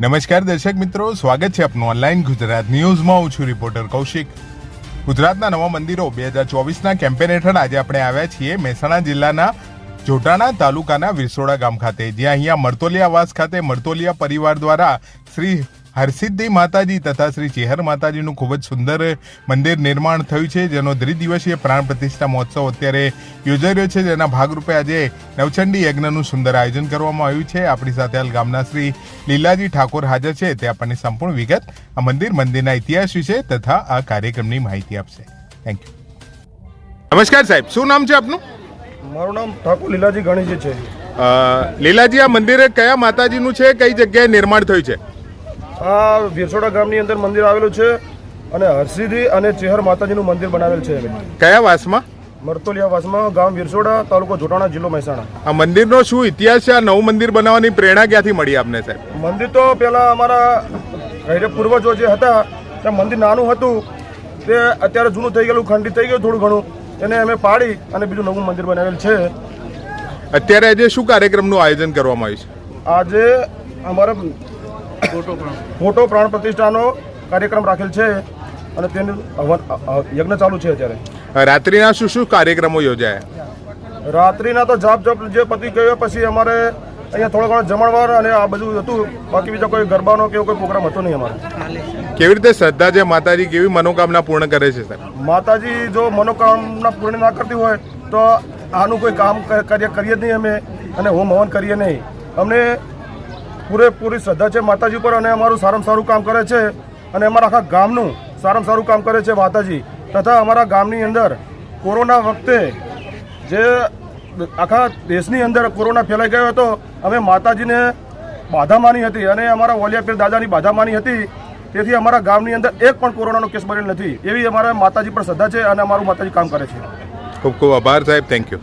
નમસ્કાર દર્શક મિત્રો, સ્વાગત છે આપનું ઓનલાઈન ગુજરાત ન્યૂઝમાં. હું છું રિપોર્ટર કૌશિક. ગુજરાતના નવા મંદિરો બે હજાર ચોવીસના કેમ્પેન હેઠળ આજે આપણે આવ્યા છીએ મહેસાણા જિલ્લાના જોટાણા તાલુકાના વિરસોડા ગામ ખાતે. જ્યાં અહીંયા મરતોલિયા વાસ ખાતે મરતોલિયા પરિવાર દ્વારા શ્રી હરસિદ્ધિ માતાજી તથા શ્રી ચેહર માતાજીનું ખૂબ જ સુંદર મંદિર નિર્માણ થયું છે જેનો દ્વિદિવસીય પ્રાણ પ્રતિષ્ઠા મહોત્સવ અત્યારે યોજાઈ રહ્યો છે જેના ભાગરૂપે આજે નવચંડી યજ્ઞનું સુંદર આયોજન કરવામાં આવ્યું છે. આપણી સાથે હાલ ગામના શ્રી લીલાજી ઠાકોર હાજર છે તે આપણને સંપૂર્ણ વિગત આ મંદિર મંદિરના ઇતિહાસ વિશે તથા આ કાર્યક્રમની માહિતી આપશે. થેન્ક યુ નમસ્કાર સાહેબ શું નામ છે આપનું? મારું નામ ઠાકોર લીલાજી ગણેશજી છે. લીલાજી આ મંદિર કયા માતાજીનું છે કઈ જગ્યાએ નિર્માણ થયું છે? આ વિરસોડા ગામની અંદર મંદિર આવેલું છે અને હરસિદ્ધિ અને ચેહર માતાજીનું મંદિર બનાવેલ છે કયા વાસમાં? મરતોલિયા વાસમાં ગામ વિરસોડા તાલુકો જોટાણા જિલ્લો મહેસાણા. આ મંદિરનો શું ઇતિહાસ છે? આ નવું મંદિર બનાવવાની પ્રેરણા ક્યાંથી મળી આપને સાહેબ? મંદિર તો પહેલાં અમારા પૂર્વજો જે હતા તે મંદિર નાનું હતું તે અત્યારે જૂનું થઈ ગયેલું ખંડિત થઈ ગયું થોડું ઘણું એને અમે પાડી અને બીજું નવું મંદિર બનાવેલ છે. અત્યારે આજે શું કાર્યક્રમનું આયોજન કરવામાં આવ્યું આજે અમારે ફોટો પ્રાણ પ્રતિષ્ઠાનો કાર્યક્રમ રાખેલ છે અને તેનું યજ્ઞ ચાલુ છે અત્યારે. રાત્રિના શું શું કાર્યક્રમો યોજાયા? રાત્રિના તો જાપ જપ જે પતિ ગયો પછી અમારે અહીંયા થોડો ઘણો જમણવાર અને આ બધું હતું. બાકી બીજો કોઈ ગરબાનો કે એવો કોઈ પ્રોગ્રામ હતો નહીં અમારે. કેવી રીતે શ્રદ્ધા છે માતાજી? કેવી મનોકામના પૂર્ણ કરે છે સર માતાજી જો મનોકામના પૂર્ણ ના કરતી હોય તો આનું કોઈ કામ કાર્ય કરીએ જ નહીં અમે અને હોમ હવન કરીએ નહીં. અમને પૂરેપૂરી શ્રદ્ધા છે માતાજી ઉપર અને અમારું સારામાં સારું કામ કરે છે અને અમારા આખા ગામનું સારામાં સારું કામ કરે છે માતાજી. તથા અમારા ગામની અંદર કોરોના વખતે જે આખા દેશની અંદર કોરોના ફેલાઈ ગયો હતો, અમે માતાજીને બાધા માની હતી અને અમારા વોલિયાપીર દાદાની બાધા માની હતી. તેથી અમારા ગામની અંદર એક પણ કોરોનાનો કેસ બનેલ નથી. એવી અમારા માતાજી પર શ્રદ્ધા છે અને અમારું માતાજી કામ કરે છે. ખૂબ ખૂબ આભાર સાહેબ. Thank you